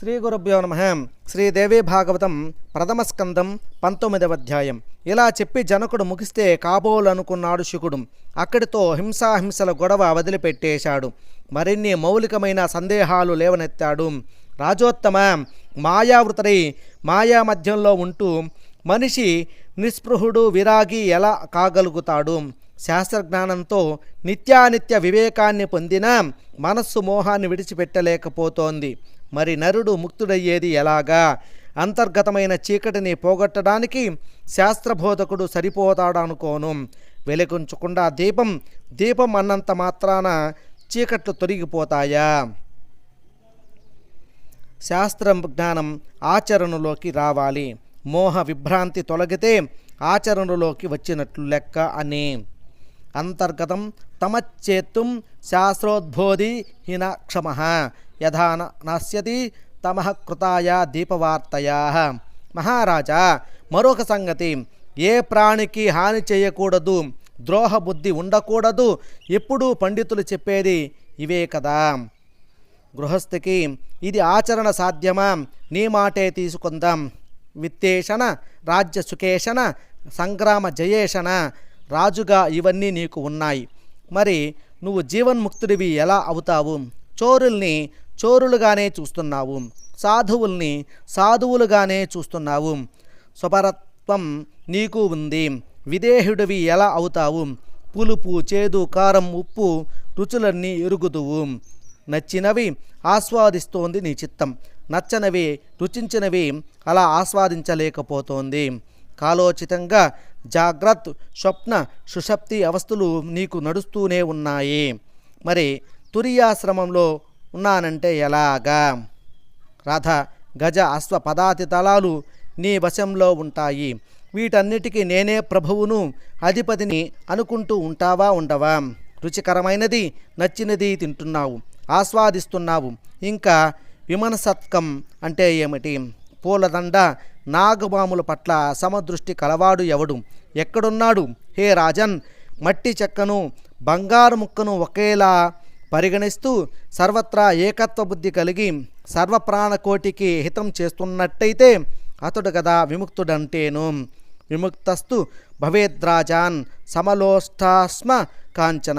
శ్రీ గురుభ్యో నమ. శ్రీదేవి భాగవతం ప్రథమ స్కందం పంతొమ్మిదవ అధ్యాయం. ఇలా చెప్పి జనకుడు ముగిస్తే కాబోలనుకున్నాడు శుకుడు. అక్కడితో హింసాహింసల గొడవ వదిలిపెట్టేశాడు. మరిన్ని మౌలికమైన సందేహాలు లేవనెత్తాడు. రాజోత్తమ మాయావృతరై మాయా మధ్యంలో ఉంటూ మనిషి నిస్పృహుడు విరాగి ఎలా కాగలుగుతాడు? శాస్త్రజ్ఞానంతో నిత్యానిత్య వివేకాన్ని పొందిన మనస్సు మోహాన్ని విడిచిపెట్టలేకపోతోంది. మరి నరుడు ముక్తుడయ్యేది ఎలాగా? అంతర్గతమైన చీకటిని పోగొట్టడానికి శాస్త్రబోధకుడు సరిపోతాడనుకోను. వెలిగించకుండా దీపం దీపం అన్నంత మాత్రాన చీకట్లు తొలగిపోతాయా శాస్త్ర జ్ఞానం ఆచరణలోకి రావాలి. మోహ విభ్రాంతి తొలగితే ఆచరణలోకి వచ్చినట్లు లెక్క అని. అంతర్గతం తమచ్చేత్తుం శాస్త్రోద్బోధి హిన క్షమ. యథా న- నశ్యతి తమ కృతాయ దీపవార్తయా. మహారాజా మరొక సంగతి ఏ ప్రాణికి హాని చేయకూడదు ద్రోహ బుద్ధి ఉండకూడదు ఎప్పుడూ పండితులు చెప్పేది ఇవే కదా. గృహస్థికి ఇది ఆచరణ సాధ్యమా? నీ మాటే తీసుకుందాం. విత్తేషణ రాజ్య సుఖేషణ సంగ్రామ జయేషణ రాజుగా ఇవన్నీ నీకు ఉన్నాయి. మరి నువ్వు జీవన్ముక్తుడివి ఎలా అవుతావు? చోరుల్ని చోరులుగానే చూస్తున్నావు. సాధువుల్ని సాధువులుగానే చూస్తున్నావు. స్వపరత్వం నీకు ఉంది. విదేహుడివి ఎలా అవుతావు? పులుపు చేదు కారం ఉప్పు రుచులన్నీ ఎరుగుదువు. నచ్చినవి ఆస్వాదిస్తోంది నీ చిత్తం. నచ్చనివి రుచించినవి అలా ఆస్వాదించలేకపోతోంది. కాలోచితంగా జాగ్రత్త స్వప్న సుషప్తి అవస్థలు నీకు నడుస్తూనే ఉన్నాయి. మరి తురియాశ్రమంలో ఉన్నానంటే ఎలాగా? రథ గజ అశ్వ పదాతి తలాలు నీ వశంలో ఉంటాయి. వీటన్నిటికీ నేనే ప్రభువును అధిపతిని అనుకుంటూ ఉంటావా ఉండవా? రుచికరమైనది నచ్చినది తింటున్నావు ఆస్వాదిస్తున్నావు. ఇంకా విమనసత్కం అంటే ఏమిటి? పూలదండ నాగబాముల పట్ల సమదృష్టి కలవాడు ఎవడు? ఎక్కడున్నాడు? హే రాజన్ మట్టి చెక్కను బంగారు ముక్కను ఒకేలా పరిగణిస్తూ సర్వత్రా ఏకత్వ బుద్ధి కలిగి సర్వప్రాణకోటికి హితం చేస్తున్నట్టయితే అతడు కదా విముక్తుడంటేను. విముక్తస్తు భవేద్రాజాన్ సమలోష్టాస్మ కాంచన.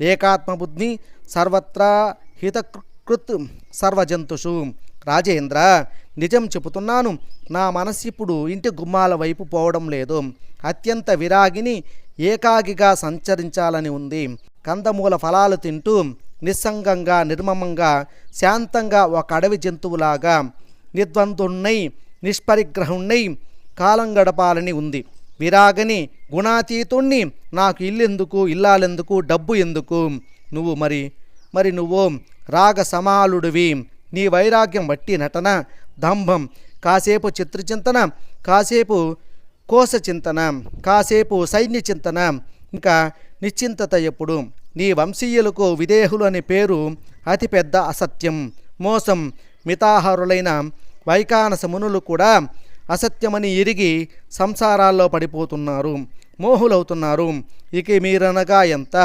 ఏకాత్మబుద్ధి సర్వత్రా హితకృత్ సర్వజంతుషు. రాజేంద్ర నిజం చెబుతున్నాను నా మనస్సు ఇప్పుడు ఇంటి గుమ్మాల వైపు పోవడం లేదు. అత్యంత విరాగిని ఏకాగిగా సంచరించాలని ఉంది. కందమూల ఫలాలు తింటూ నిస్సంగంగా నిర్మమంగా శాంతంగా ఒక అడవి జంతువులాగా నిర్ద్వందుణ్ణై నిష్పరిగ్రహుణ్ణై కాలం గడపాలని ఉంది. విరాగని గుణాతీతుణ్ణి నాకు ఇల్లెందుకు ఇల్లాలెందుకు డబ్బు ఎందుకు? నువ్వు మరి మరి నువ్వు రాగ సమాలుడివి నీ వైరాగ్యం వట్టి నటన దంభం కాసేపు చిత్రచింతన కాసేపు కోశ చింతన కాసేపు సైన్య చింతన ఇంకా నిశ్చింతత ఎప్పుడు. నీ వంశీయులకు విదేహులు అనే పేరు అతిపెద్ద అసత్యం. మోసం మితాహారులైన వైకానస మునులు కూడా అసత్యమని ఎరిగి సంసారాల్లో పడిపోతున్నారు. మోహులవుతున్నారు. ఇక మీరనగా ఎంత?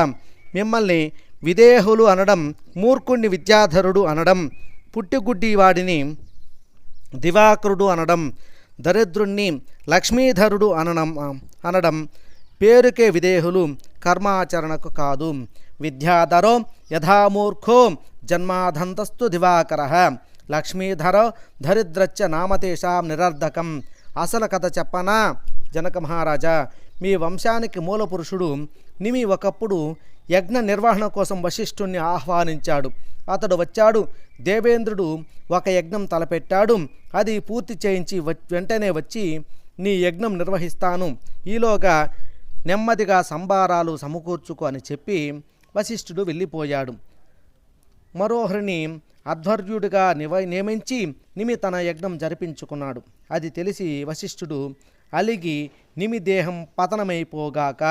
మిమ్మల్ని విదేహులు అనడం మూర్ఖుణ్ణి విద్యాధరుడు అనడం పుట్టిగుడ్డి వాడిని దివాకరుడు అనడం దరిద్రుణ్ణి లక్ష్మీధరుడు అనడం అనడం పేరుకే విదేహులు కర్మాచరణకు కాదు. విద్యాధరో యథామూర్ఖో జన్మాధంతస్తు దివాకర. లక్ష్మీధర దరిద్రచ్చ నామతేషాం నిరర్ధకం. అసలు కథ చెప్పనా? జనక మహారాజా మీ వంశానికి మూల పురుషుడు నిమి ఒకప్పుడు యజ్ఞ నిర్వహణ కోసం వశిష్ఠుణ్ణి ఆహ్వానించాడు. అతడు వచ్చాడు. దేవేంద్రుడు ఒక యజ్ఞం తలపెట్టాడు. అది పూర్తి చేయించి వ- వెంటనే వచ్చి నీ యజ్ఞం నిర్వహిస్తాను. ఈలోగా నెమ్మదిగా సంబారాలు సమకూర్చుకు అని చెప్పి వశిష్ఠుడు వెళ్ళిపోయాడు. మరోహరిని అధ్వర్యుడిగా నివ నియమించి నిమి తన యజ్ఞం జరిపించుకున్నాడు. అది తెలిసి వశిష్ఠుడు అలిగి నిమి దేహం పతనమైపోగాక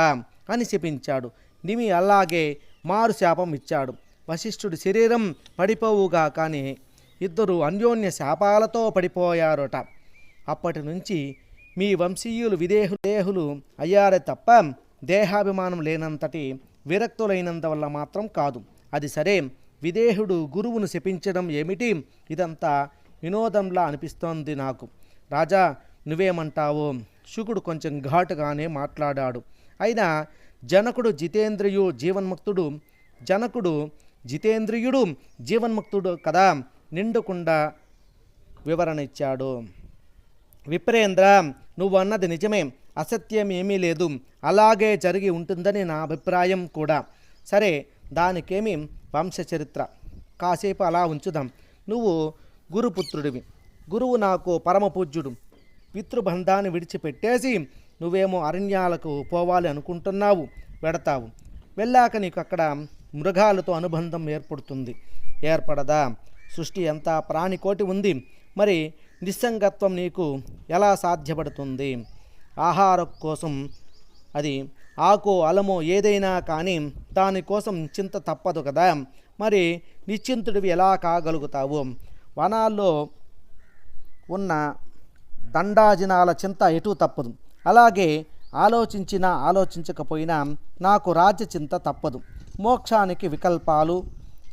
అని శపించాడు. నిమి అలాగే మారు శాపం ఇచ్చాడు. వశిష్ఠుడి శరీరం పడిపోవుగా కానీ ఇద్దరు అన్యోన్య శాపాలతో పడిపోయారట. అప్పటి నుంచి మీ వంశీయులు విదేహు దేహులు అయ్యారే తప్ప దేహాభిమానం లేనంతటి విరక్తులైనంత వల్ల మాత్రం కాదు. అది సరే విదేహుడు గురువును శపించడం ఏమిటి? ఇదంతా వినోదంలా అనిపిస్తోంది నాకు. రాజా నువ్వేమంటావో? శుకుడు కొంచెం ఘాటుగానే మాట్లాడాడు. అయినా జనకుడు జితేంద్రియు జీవన్ముక్తుడు జనకుడు జితేంద్రియుడు జీవన్ముక్తుడు కదా? నిండుకుండా వివరణ ఇచ్చాడు. విప్రేంద్ర నువ్వు అన్నది నిజమే. అసత్యం ఏమీ లేదు. అలాగే జరిగి ఉంటుందని నా అభిప్రాయం కూడా. సరే దానికేమి వంశచరిత్ర? కాసేపు అలా ఉంచుదాం. నువ్వు గురుపుత్రుడివి. గురువు నాకు పరమపూజ్యుడు. పితృబంధాన్ని విడిచిపెట్టేసి నువ్వేమో అరణ్యాలకు పోవాలి అనుకుంటున్నావు వెడతావు. వెళ్ళాక నీకు అక్కడ మృగాలతో అనుబంధం ఏర్పడుతుంది. ఏర్పడదా? సృష్టి ఎంత ప్రాణికోటి ఉంది. మరి నిస్సంగత్వం నీకు ఎలా సాధ్యపడుతుంది? ఆహారం కోసం అది ఆకు అలమో ఏదైనా కానీ దానికోసం చింత తప్పదు కదా. మరి నిశ్చింతుడివి ఎలా కాగలుగుతావు? వనాల్లో ఉన్న దండాజినాల చింత ఎటూ తప్పదు. అలాగే ఆలోచించినా ఆలోచించకపోయినా నాకు రాజ్య చింత తప్పదు. మోక్షానికి వికల్పాలు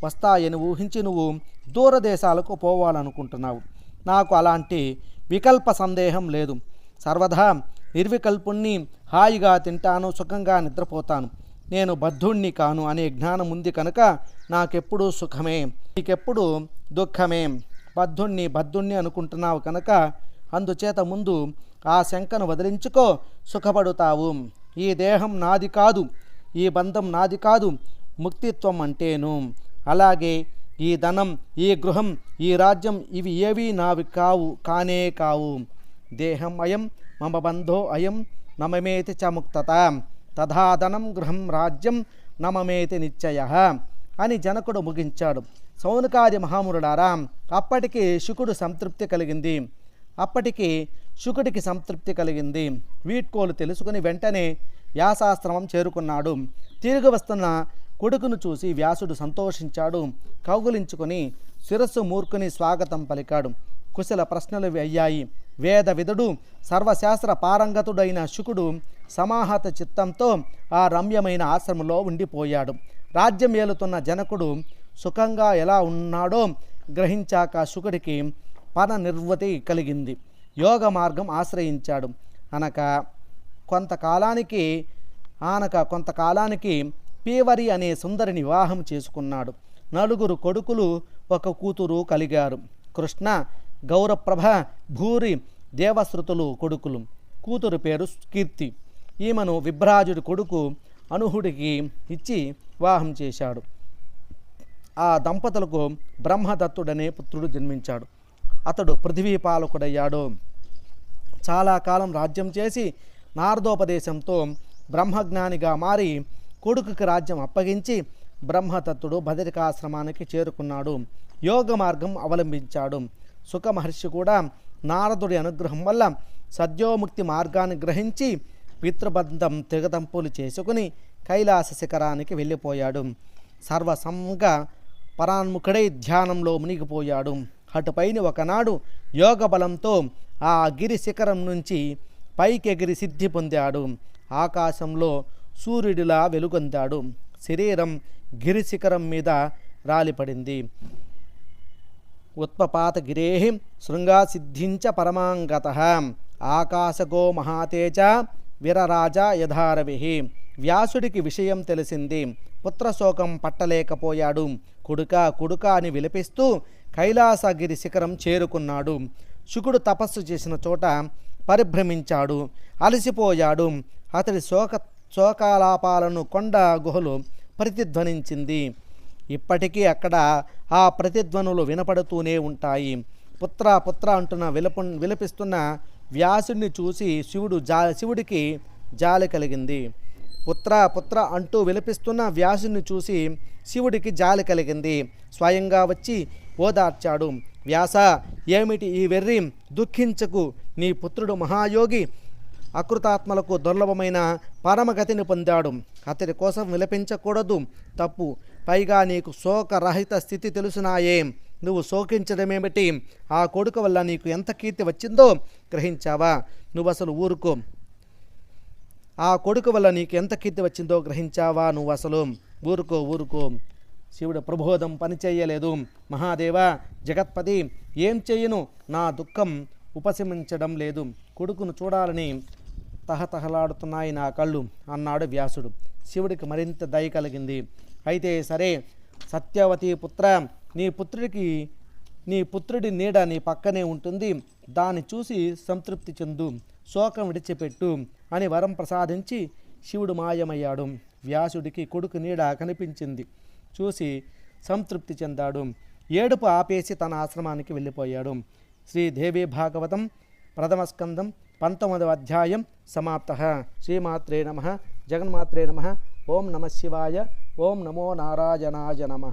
వస్తాయని ఊహించి నువ్వు దూరదేశాలకు పోవాలనుకుంటున్నావు. నాకు అలాంటి వికల్ప సందేహం లేదు. సర్వదా నిర్వికల్పుణ్ణి హాయిగా తింటాను సుఖంగా నిద్రపోతాను. నేను బద్ధుణ్ణి కాను అనే జ్ఞానం ఉంది కనుక నాకెప్పుడూ సుఖమే నీకెప్పుడు దుఃఖమే. బద్ధుణ్ణి బద్ధుణ్ణి అనుకుంటున్నావు కనుక అందుచేత ముందు ఆ శంకను వదిలించుకో సుఖపడుతావు. ఈ దేహం నాది కాదు ఈ బంధం నాది కాదు ముక్తిత్వం అంటేను. అలాగే ఈ ధనం ఈ గృహం ఈ రాజ్యం ఇవి ఏవి నావి కావు కానే కావు. దేహం అయం మమ బంధో అయం నమమేతి చ ముక్తత. తథాధనం గృహం రాజ్యం నమమేతి నిశ్చయ. అని జనకుడు ముగించాడు. సౌనకాది మహామురుడారా అప్పటికి శుకుడు సంతృప్తి కలిగింది. అప్పటికి శుకుడికి సంతృప్తి కలిగింది. వీట్కోలు తెలుసుకుని వెంటనే వ్యాసాశ్రమం చేరుకున్నాడు. తిరిగి వస్తున్న కొడుకును చూసి వ్యాసుడు సంతోషించాడు. కౌగులించుకొని శిరస్సు మూర్ఖుని స్వాగతం పలికాడు. కుశల ప్రశ్నలు అయ్యాయి. వేద విధుడు సర్వశాస్త్ర పారంగతుడైన శుకుడు సమాహత చిత్తంతో ఆ రమ్యమైన ఆశ్రమంలో ఉండిపోయాడు. రాజ్యం ఏలుతున్న జనకుడు సుఖంగా ఎలా ఉన్నాడో గ్రహించాక శుకుడికి పన నిర్వతి కలిగింది. యోగ మార్గం ఆశ్రయించాడు. అనక కొంతకాలానికి ఆనక కొంతకాలానికి పీవరి అనే సుందరిని వివాహం చేసుకున్నాడు. నలుగురు కొడుకులు ఒక కూతురు కలిగారు. కృష్ణ గౌరప్రభ భూరి దేవశ్రుతులు కొడుకులు. కూతురు పేరు కీర్తి. ఈమెను విభ్రాజుడి కొడుకు అనుహుడికి ఇచ్చి వివాహం చేశాడు. ఆ దంపతులకు బ్రహ్మదత్తుడనే పుత్రుడు జన్మించాడు. అతడు పృథివీపాలకుడయ్యాడు చాలా కాలం రాజ్యం చేసి నారదోపదేశంతో బ్రహ్మజ్ఞానిగా మారి కొడుకుకి రాజ్యం అప్పగించి బ్రహ్మతత్తుడు బదరికాశ్రమానికి చేరుకున్నాడు. యోగ మార్గం అవలంబించాడు. సుఖమహర్షి కూడా నారదుడి అనుగ్రహం వల్ల సద్యోముక్తి మార్గాన్ని గ్రహించి పితృబంధం తెగదంపులు చేసుకుని కైలాస శిఖరానికి వెళ్ళిపోయాడు. సర్వసంగా పరాన్ముఖుడై ధ్యానంలో మునిగిపోయాడు. అటుపైన ఒకనాడు యోగ బలంతో ఆ గిరి శిఖరం నుంచి పైకెగిరి సిద్ధి పొందాడు. ఆకాశంలో సూర్యుడిలా వెలుగొందాడు. శరీరం గిరిశిఖరం మీద రాలిపడింది. ఉత్పపాత శృంగా శృంగాసిద్ధించ పరమాంగత. ఆకాశగో మహాతేజ విరరాజ యథారవి వ్యాసుడికి విషయం తెలిసింది. పుత్రశోకం పట్టలేకపోయాడు. కుడుక కుడుక అని విలపిస్తూ కైలాసగిరి శిఖరం చేరుకున్నాడు. శుకుడు తపస్సు చేసిన చోట పరిభ్రమించాడు. అలసిపోయాడు. అతడి శోక చోకాలాపాలను కొండ గుహలు ప్రతిధ్వనించింది. ఇప్పటికీ అక్కడ ఆ ప్రతిధ్వనులు వినపడుతూనే ఉంటాయి. పుత్ర పుత్ర అంటున్న విలపు విలపిస్తున్న వ్యాసుడిని చూసి శివుడు జా శివుడికి జాలి కలిగింది. పుత్ర పుత్ర అంటూ విలపిస్తున్న వ్యాసుని చూసి శివుడికి జాలి కలిగింది. స్వయంగా వచ్చి ఓదార్చాడు. వ్యాస ఏమిటి ఈ వెర్రి? దుఃఖించకు. నీ పుత్రుడు మహాయోగి అకృతాత్మలకు దుర్లభమైన పరమగతిని పొందాడు. అతడి కోసం విలపించకూడదు. తప్పు. పైగా నీకు శోకరహిత స్థితి తెలుసునాయే. నువ్వు శోకించడమేమిటి? ఆ కొడుకు వల్ల నీకు ఎంత కీర్తి వచ్చిందో గ్రహించావా? నువ్వు అసలు ఊరుకో. ఆ కొడుకు వల్ల నీకు ఎంత కీర్తి వచ్చిందో గ్రహించావా నువ్వు అసలు ఊరుకో ఊరుకో. శివుడు ప్రబోధం పనిచేయలేదు మహాదేవ జగత్పతి ఏం చేయను? నా దుఃఖం ఉపశమించడం లేదు. కొడుకును చూడాలని తహతహలాడుతున్నాయి నా కళ్ళు అన్నాడు వ్యాసుడు. శివుడికి మరింత దయ కలిగింది. అయితే సరే సత్యవతి పుత్ర నీ పుత్రుడికి నీ పుత్రుడి నీడ నీ పక్కనే ఉంటుంది. దాన్ని చూసి సంతృప్తి చెందు. శోకం విడిచిపెట్టు అని వరం ప్రసాదించి శివుడు మాయమయ్యాడు. వ్యాసుడికి కొడుకు నీడ కనిపించింది. చూసి సంతృప్తి చెందాడు. ఏడుపు ఆపేసి తన ఆశ్రమానికి వెళ్ళిపోయాడు. శ్రీదేవి భాగవతం ప్రథమ స్కందం పంతొమ్మిదవ అధ్యాయం సమాప్త. శ్రీమాత్రే నమ. జగన్మాత్రే నమ. ఓం నమ శివాయ. ఓం నమో నారాయణాయ నమ.